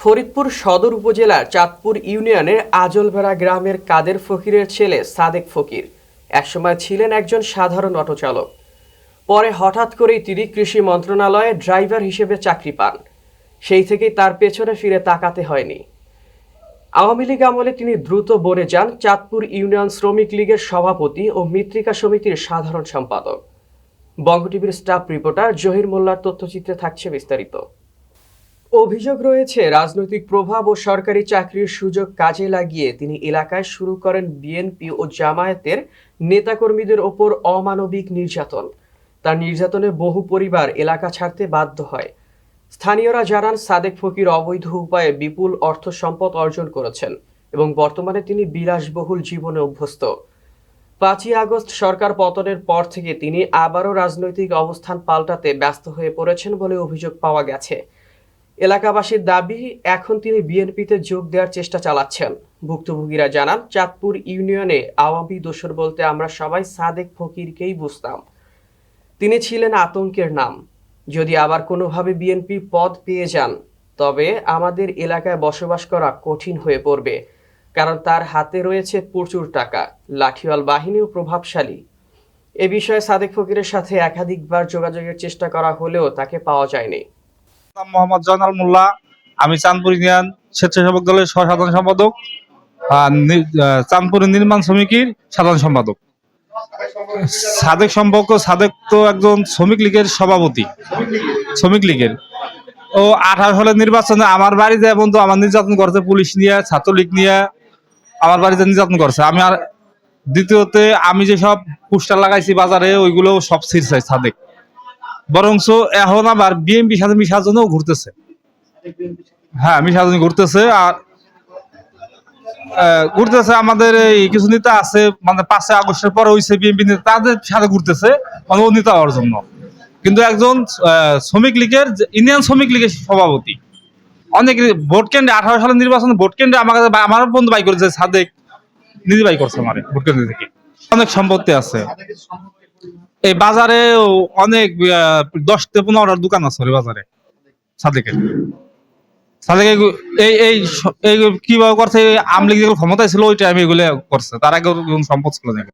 ফরিদপুর সদর উপজেলার চাঁদপুর ইউনিয়নের আজলবেড়া গ্রামের কাদের ফকিরের ছেলে সাদেক ফকির। একসময় ছিলেন একজন সাধারণ অটো চালক পরে হঠাৎ করেই তিনি কৃষি মন্ত্রণালয়ে ড্রাইভার হিসেবে চাকরি পান। সেই থেকেই তার পেছনে ফিরে তাকাতে হয়নি। আওয়ামী লীগ আমলে তিনি দ্রুত বনে যান চাঁদপুর ইউনিয়ন শ্রমিক লীগের সভাপতি ও মৃত্তিকা সমিতির সাধারণ সম্পাদক। বঙ্গ টিভির স্টাফ রিপোর্টার জহির মোল্লার তথ্যচিত্রে থাকছে বিস্তারিত। অভিযোগ রয়েছে, রাজনৈতিক প্রভাব ও সরকারি চাকরির সুযোগ কাজে লাগিয়ে তিনি এলাকায় শুরু করেন বিএনপি ও জামায়াতের নেতাকর্মীদের ওপর অমানবিক নির্যাতন। তার নির্যাতনে বহু পরিবার এলাকা ছাড়তে বাধ্য হয়। স্থানীয়রা জানান, সাদেক ফকির অবৈধ উপায়ে বিপুল অর্থ সম্পদ অর্জন করেছেন এবং বর্তমানে তিনি বিলাসবহুল জীবনে অভ্যস্ত। পাঁচই আগস্ট সরকার পতনের পর থেকে তিনি আবারও রাজনৈতিক অবস্থান পাল্টাতে ব্যস্ত হয়ে পড়েছেন বলে অভিযোগ পাওয়া গেছে। এলাকাবাসীর দাবি, এখন তিনি বিএনপিতে যোগ দেওয়ার চেষ্টা চালাচ্ছেন। ভুক্তভোগীরা জানান, চাঁদপুর ইউনিয়নে আওয়ামী দোষর বলতে আমরা সবাই সাদেক ফকিরকেই বুঝতাম। তিনি ছিলেন আতঙ্কের নাম। যদি আবার কোনোভাবে বিএনপি পদ পেয়ে যান, তবে আমাদের এলাকায় বসবাস করা কঠিন হয়ে পড়বে, কারণ তার হাতে রয়েছে প্রচুর টাকা, লাঠিওয়াল বাহিনীও প্রভাবশালী। এ বিষয়ে সাদেক ফকিরের সাথে একাধিকবার যোগাযোগের চেষ্টা করা হলেও তাকে পাওয়া যায়নি। নাম মোহাম্মদ জয়নাল মোল্লা, আমি চাঁদপুর ইউনিয়ন স্বেচ্ছাসেবক দলের সহ সাধারণ সম্পাদক চাঁদপুর নির্মাণ শ্রমিকের সাধারণ সম্পাদক। সাদেক সম্পর্ক, সাদেক তো একজন শ্রমিক লীগের সভাপতি, শ্রমিক লীগের। ও আঠারো সালের নির্বাচনে আমার বাড়িতে বন্ধু, আমার নির্যাতন করছে পুলিশ নিয়ে, ছাত্রলীগ নিয়ে, আমার বাড়িতে নির্যাতন করছে। আমি আর দ্বিতীয়তে আমি যেসব পোস্টার লাগাইছি বাজারে, ওইগুলো সব ছিঁড়ছে সাদেক। বরঞ্চ এখন আবার বিএমপি সাথে মিশার ঘুরতেছে। হ্যাঁ মিশার জন্য ঘুরতেছে আর ঘুরতেছে আমাদের এই কিছু নেতা আছে মানে পাঁচই আগস্টের পরে হয়েছে বিএনপি নেতা তাদের সাথে ঘুরতেছে মানে ও নেতা হওয়ার জন্য। কিন্তু একজন শ্রমিক লীগের ইন্ডিয়ান শ্রমিক লীগের সভাপতি, অনেক ভোট কেন্দ্রে আঠারো সালের নির্বাচনে ভোট কেন্দ্রে আমার কাছে আমার বন্ধু বাই করেছে, সাদেক নিজে বাই করছে আমার, ভোট কেন্দ্র থেকে। অনেক সম্পত্তি আছে। এই বাজারে অনেক দশ থেকে পনেরোটার দোকান আছে বাজারে সাদেকের সাদেক এই এই এই কীভাবে করছে আমলিগ যেগুলো ক্ষমতায় ছিল ওই টাইমে এগুলো করছে। তার আগে সম্পদ ছিল